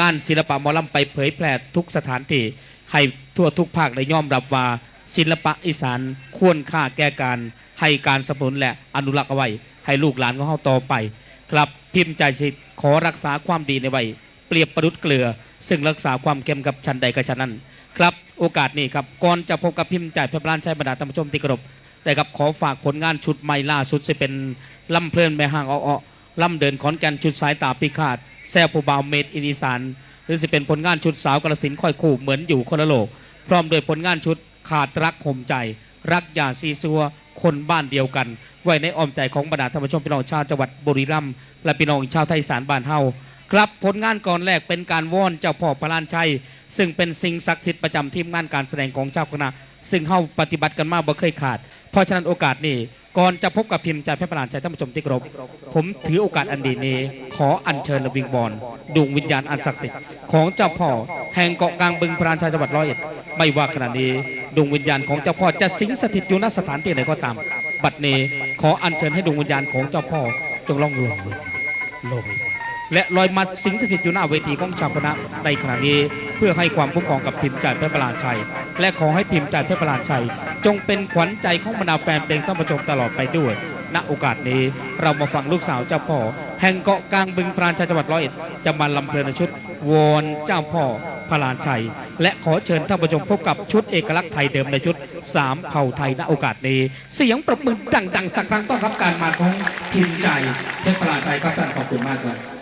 งานศิลปะหมอลำไปเผยแพร่ทุกสถานที่ให้ทั่วทุกภาคได้ยอมรับว่าศิลปะอีสานควรค่าแก่การให้การสนับสนุนและอนุรักษ์เอาไว้ ให้ลูกหลานของเราต่อไป ครับพิมพ์ใจชิดขอรักษาความดีในไว้เปรียบประดุดเกลือ ซึ่งรักษาความเข้มกับชันใดกับชันนั้น ครับโอกาสนี้ครับก่อนจะพบกับพิมพ์ใจเพชรร้านชัยบรรดาท่านผู้ชมที่เคารพแต่ครับขอฝากผลงานชุดใหม่ล่าสุดจะเป็นลำเพลินแม่ห่างอ้อลำเดินขอนแก่นชุดสายตาพิฆาต แซ่ผู้บ่าวเมดอินอีสานหรือจะเป็นผลงานชุดสาวกระสินค่อยคู่เหมือนอยู่คนละโลก พร้อมด้วยผลงานชุดขาดรักห่มใจ รักอย่าซีซัวคนบ้านเดียวกัน ไว้ในอ้อมใจของบรรดาท่านผู้ชมพี่น้องชาวจังหวัดบุรีรัมย์และพี่น้องชาวไทยสานบ้านเฮาครับผลงานก่อนแรกเป็นการว่อนเจ้าพ่อพระลานชัย ซึ่งเป็นสิ่งศักดิ์สิทธิ์ประจำทีมงานการแสดงของเจ้าคณะ ซึ่งเฮาปฏิบัติกันมาบ่เคยขาด เพราะฉะนั้นโอกาสนี้ ก่อนจะพบกับพิมพ์ใจพระประหลานใจท่านผู้ชมที่กรบผมถือโอกาสอันดีนี้ ขออัญเชิญและวิงบอลดวงวิญญาณอันศักดิ์สิทธิ์ของเจ้าพ่อแห่งเกาะกลางบึงพรานชายจังหวัดร้อยเอ็ดไม่ว่าขณะนี้ดวงวิญญาณของเจ้าพ่อจะสิงสถิตอยู่ณสถานที่ไหนก็ตาม บัดนี้ขออัญเชิญให้ดวงวิญญาณของเจ้าพ่อจงล่องลอยลอย และลอยมาสิงสถิตอยู่หน้าเวทีของชาวคณะในขณะนี้เพื่อให้ความคุ้มครองกับพิมพ์ใจพระประหลาชัย และขอให้พิมพ์ใจพระประหลาชัย จงเป็นขวัญใจของบรรดาแฟนเพลงท่านผู้ชมตลอดไปด้วย ณโอกาสนี้เรามาฟังลูกสาวเจ้าพ่อ แห่งเกาะกลางบึงพรานชัยจังหวัดร้อยเอ็ดจะมาลำเพลินในชุดวอนเจ้าพ่อพระลานชัย และขอเชิญท่านผู้ชมพบกับชุดเอกลักษณ์ไทยเดิมในชุดสามเผ่าไทยณโอกาสนี้ เสียงปรบมือดังๆ สักครั้งต้อนรับการมาของพิมพ์ใจเทพพระลานชัยครับท่านขอบคุณมากครับ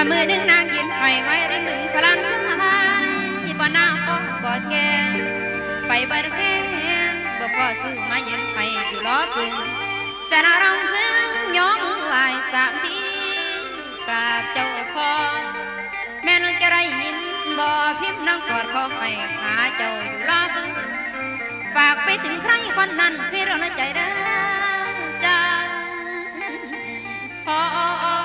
ละมือดึงนางยินไข่ไว้ระมึงพลันหายบ่นางก็กอดแกไปบัดแค่บ่พอสู้มาเย็นไข่ที่ล้อพึงแต่นารองพึงย้อมไหวสามทีกราบเจ้าพ่อแม่น้จะได้ยินบ่พิมพ์นางกอดขอไข่ขาเจ้าอยู่ล้อพึงฝากไปถึงใครคนนั้นให้เราในใจเด้อจ้าพอ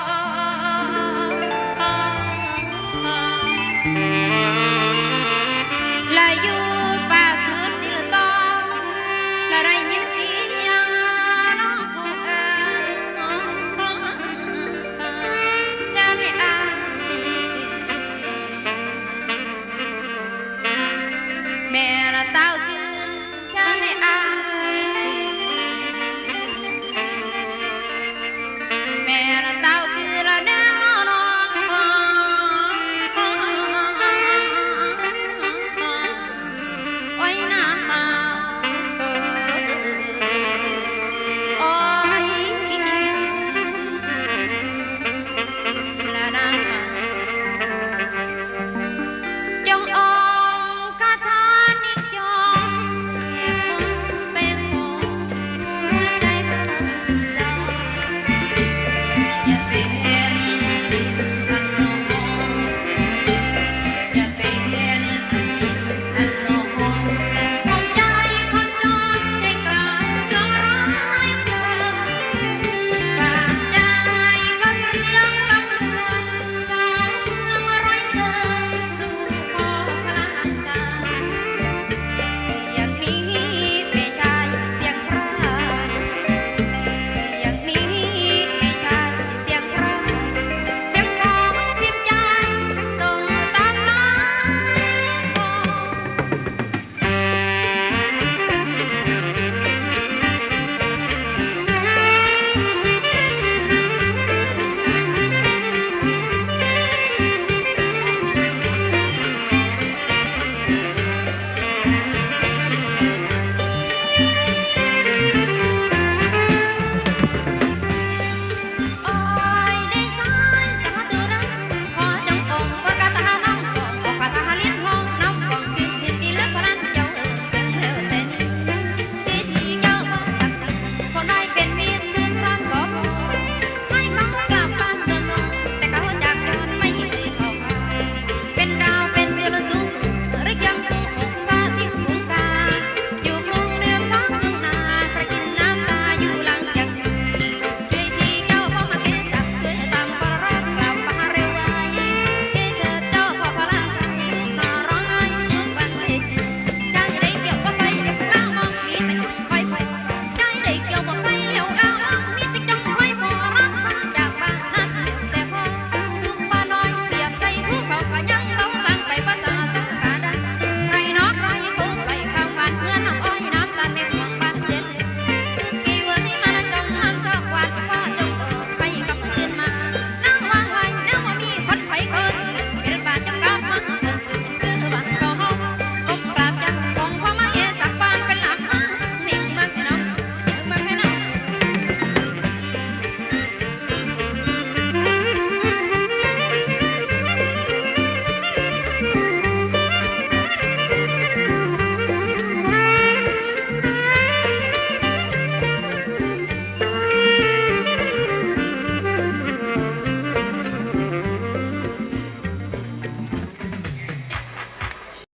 man